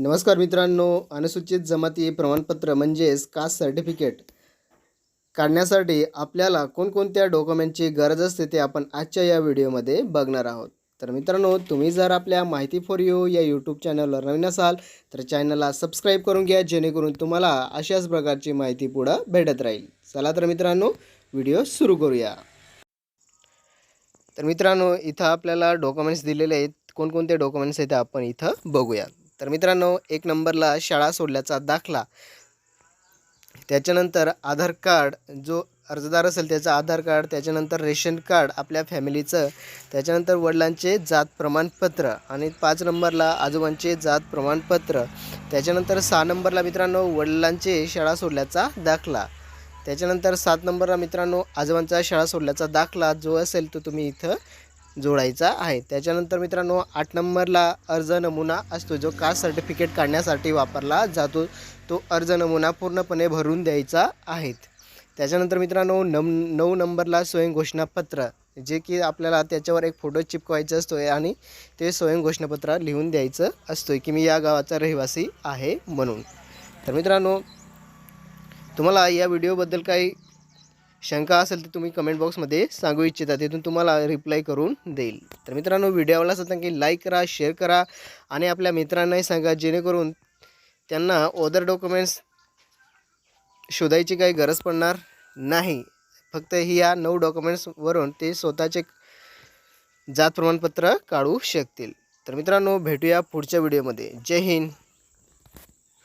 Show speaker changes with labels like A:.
A: नमस्कार मित्रांनो अनुसूचित जमाती प्रमाणपत्र म्हणजेच कास्ट सर्टिफिकेट काढण्यासाठी आपल्याला कोणकोणत्या डॉक्युमेंटची गरज असते ते आपण आजच्या या व्हिडिओमध्ये बघणार आहोत. तर मित्रांनो तुम्ही जर आपल्या माहिती फॉर यू या यूट्यूब चॅनलवर नवीन असाल तर चॅनलला सबस्क्राईब करून घ्या जेणेकरून तुम्हाला अशाच प्रकारची माहिती पुढं भेटत राहील. चला तर मित्रांनो व्हिडिओ सुरू करूया. तर मित्रांनो इथं आपल्याला डॉक्युमेंट्स दिलेले आहेत. कोणकोणते डॉक्युमेंट्स आहेत ते आपण इथं बघूया तर मित्रांनो एक नंबरला शाळा सोडल्याचा दाखला. त्याच्यानंतर आधार कार्ड जो अर्जदार असेल त्याचं आधार कार्ड त्याच्यानंतर रेशन कार्ड आपल्या फॅमिलीचं त्याच्यानंतर वडिलांचे जात प्रमाणपत्र आणि पाच नंबरला आजोबांचे जात प्रमाणपत्र. त्याच्यानंतर सहा नंबरला मित्रांनो वडिलांचे शाळा सोडल्याचा दाखला. त्याच्यानंतर सात नंबरला मित्रांनो आजोबांचा शाळा सोडल्याचा दाखला. जो असेल तो तुम्ही इथं जोडायचा आहे. त्याच्यानंतर मित्रांनो आठ नंबरला अर्ज नमुना असतो जो कास्ट सर्टिफिकेट काढण्यासाठी वापरला जातो. तो अर्ज नमुना पूर्णपणे भरून द्यायचा आहे. त्याच्यानंतर मित्रांनो नम नऊ नंबरला स्वयं घोषणापत्र जे की आपल्याला त्याच्यावर एक फोटो चिपकवायचा असतो आहे आणि ते स्वयं घोषणापत्र लिहून द्यायचं असतो आहे की मी या गावाचा रहिवासी आहे म्हणून. तर मित्रांनो तुम्हाला या व्हिडिओबद्दल काही शंका असेल तर तुम्ही कमेंट बॉक्समध्ये सांगू इच्छिता तिथून तुम्हाला रिप्लाय करून देईल. तर मित्रांनो व्हिडिओ आवडला असं की लाईक करा शेअर करा आणि आपल्या मित्रांनाही सांगा जेणेकरून त्यांना ओदर डॉक्युमेंट्स शोधायची काही गरज पडणार नाही. फक्त ही या नऊ डॉक्युमेंट्सवरून ते स्वतःचे जात प्रमाणपत्र काढू शकतील. तर मित्रांनो भेटूया पुढच्या व्हिडिओमध्ये जय हिंद.